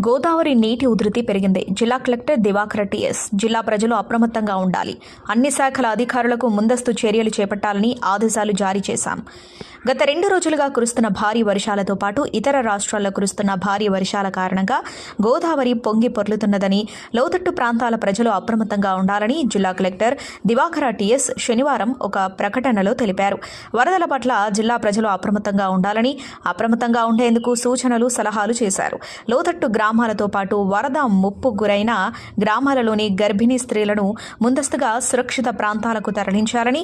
గోదావరి నీటి ఉధృతి పెరిగింది. జిల్లా కలెక్టర్ దివాకర్ టిఎస్ జిల్లా ప్రజలు అప్రమత్తంగా ఉండాలి. అన్ని శాఖల అధికారులకు ముందస్తు చర్యలు చేపట్టాలని ఆదేశాలు జారీ చేశాం. గత రెండు రోజులుగా కురుస్తున్న భారీ వర్షాలతో పాటు ఇతర రాష్ట్రాల్లో కురుస్తున్న భారీ వర్షాల కారణంగా గోదావరి పొంగి పొర్లుతున్నదని లోతట్టు ప్రాంతాల ప్రజలు అప్రమత్తంగా ఉండాలని జిల్లా కలెక్టర్ దివాకర టిఎస్ శనివారం ఒక ప్రకటనలో తెలిపారు. వరదల పట్ల జిల్లా ప్రజలు అప్రమత్తంగా ఉండాలని అప్రమత్తంగా ఉండేందుకు సూచనలు సలహాలు చేశారు. లోతట్టు గ్రామాలతో పాటు వరద ముప్పు గురైన గ్రామాలలోని గర్భిణీ స్త్రీలను ముందస్తుగా సురక్షిత ప్రాంతాలకు తరలించాలని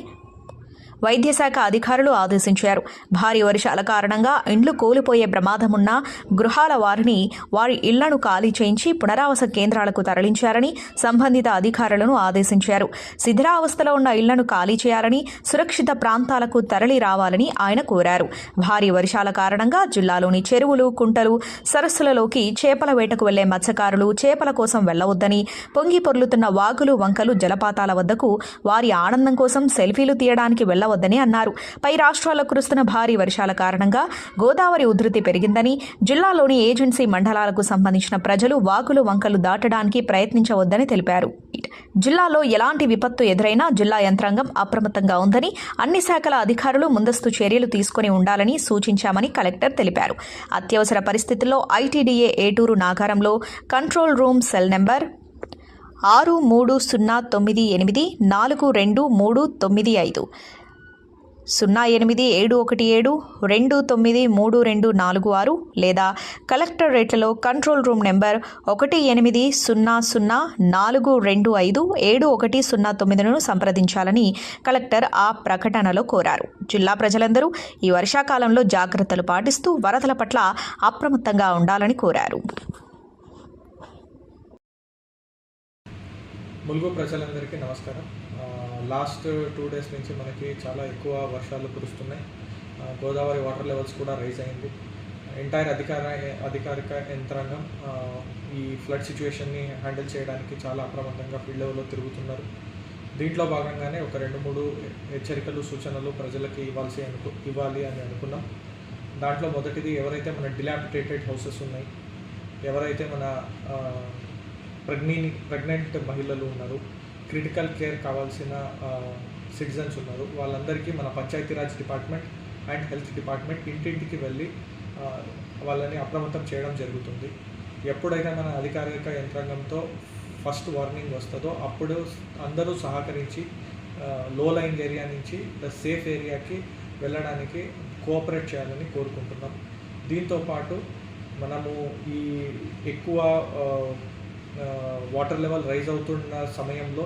వైద్య శాఖ అధికారులు ఆదేశించారు. భారీ వర్షాల కారణంగా ఇండ్లు కూలిపోయే ప్రమాదమున్న గృహాల వారిని వారి ఇళ్ళను ఖాళీ చేయించి పునరావాస కేంద్రాలకు తరలించారని సంబంధిత అధికారులను ఆదేశించారు. శిథిరావస్థలో ఉన్న ఇళ్ళను ఖాళీ చేయాలని సురక్షిత ప్రాంతాలకు తరలి రావాలని ఆయన కోరారు. భారీ వర్షాల కారణంగా జిల్లాలోని చెరువులు కుంటలు సరస్సులలోకి చేపల వేటకు వెళ్ళే మత్స్యకారులు చేపల కోసం వెళ్ళవద్దని పొంగి పొర్లుతున్న వాగులు వంకలు జలపాతాల వద్దకు వారి ఆనందం కోసం సెల్ఫీలు తీయడానికి వెళ్ళవద్దని అన్నారు. పై రాష్ట్రాల్లో కురుస్తున్న భారీ వర్షాల కారణంగా గోదావరి ఉధృతి పెరిగిందని జిల్లాలోని ఏజెన్సీ మండలాలకు సంబంధించిన ప్రజలు వాగులు వంకలు దాటడానికి ప్రయత్నించవద్దని తెలిపారు. జిల్లాలో ఎలాంటి విపత్తు ఎదురైనా జిల్లా యంత్రాంగం అప్రమత్తంగా ఉందని అన్ని శాఖల అధికారులు ముందస్తు చర్యలు తీసుకుని ఉండాలని సూచించామని కలెక్టర్ తెలిపారు. అత్యవసర పరిస్థితుల్లో ఐటీడీఏ ఏటూరు నాగారంలో కంట్రోల్ రూమ్ సెల్ నెంబర్ ఆరు మూడు సున్నా తొమ్మిది ఎనిమిది నాలుగు రెండు మూడు తొమ్మిది ఐదు. సున్నా ఎనిమిది ఏడు ఒకటి ఏడు రెండు తొమ్మిది మూడు రెండు నాలుగు ఆరు లేదా కలెక్టర్ రేట్లలో కంట్రోల్ రూమ్ నెంబర్ ఒకటి ఎనిమిది సున్నా సున్నా నాలుగు రెండు ఐదు ఏడు ఒకటి సున్నా తొమ్మిదిను సంప్రదించాలని కలెక్టర్ ఆ ప్రకటనలో కోరారు. జిల్లా ప్రజలందరూ ఈ వర్షాకాలంలో జాగ్రత్తలు పాటిస్తూ వరదల పట్ల అప్రమత్తంగా ఉండాలని కోరారు. ములుగు ప్రజలందరికీ నమస్కారం. లాస్ట్ టూ డేస్ నుంచి మనకి చాలా ఎక్కువ వర్షాలు కురుస్తున్నాయి. గోదావరి వాటర్ లెవెల్స్ కూడా రైజ్ అయింది. ఎంటైర్ అధికార అధికారిక యంత్రాంగం ఈ ఫ్లడ్ సిచ్యువేషన్ని హ్యాండిల్ చేయడానికి చాలా అప్రమత్తంగా ఫీల్డ్ లెవెల్లో తిరుగుతున్నారు. దీంట్లో భాగంగానే ఒక రెండు మూడు హెచ్చరికలు సూచనలు ప్రజలకి ఇవ్వాల్సి అనుకు ఇవ్వాలి అని అనుకున్నాం. దాంట్లో మొదటిది ఎవరైతే మన డిలాపిటేటెడ్ హౌసెస్ ఉన్నాయి ఎవరైతే మన ప్రెగ్నీ ప్రెగ్నెంట్ మహిళలు ఉన్నారు. క్రిటికల్ కేర్ కావాల్సిన సిటిజన్స్ ఉన్నారు. వాళ్ళందరికీ మన Panchayati Raj department and health department ఇంటింటికి వెళ్ళి వాళ్ళని అప్రమత్తం చేయడం జరుగుతుంది. ఎప్పుడైతే మన అధికారిక యంత్రాంగంతో ఫస్ట్ వార్నింగ్ వస్తుందో అప్పుడు అందరూ సహకరించి లో లైన్ ఏరియా నుంచి ద సేఫ్ ఏరియాకి వెళ్ళడానికి కోఆపరేట్ చేయాలని కోరుకుంటున్నాం. దీంతో పాటు మనము ఈ ఎక్కువ వాటర్ లెవెల్ రైజ్ అవుతున్న సమయంలో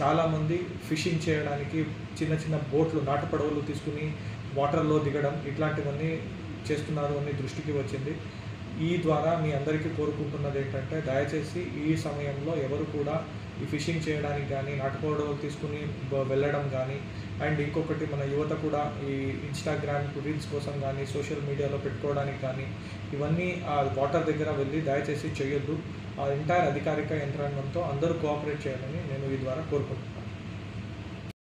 చాలామంది ఫిషింగ్ చేయడానికి చిన్న చిన్న బోట్లు నాటు పడవలు తీసుకుని వాటర్లో దిగడం ఇట్లాంటివన్నీ చేస్తున్నారు అని దృష్టికి వచ్చింది. ఈ ద్వారా మీ అందరికీ కోరుకుంటున్నది ఏంటంటే దయచేసి ఈ సమయంలో ఎవరు కూడా ఈ ఫిషింగ్ చేయడానికి కానీ నాటుకోవడం తీసుకుని వెళ్ళడం కానీ అండ్ ఇంకొకటి మన యువత కూడా ఈ ఇన్స్టాగ్రామ్ రీల్స్ కోసం కానీ సోషల్ మీడియాలో పెట్టుకోవడానికి కానీ ఇవన్నీ ఆ వాటర్ దగ్గర వెళ్ళి దయచేసి చేయొద్దు. ఆ ఎంటైర్ అధికారిక యంత్రాంగంతో అందరూ కోఆపరేట్ చేయాలని నేను ఈ ద్వారా కోరుకుంటున్నాను.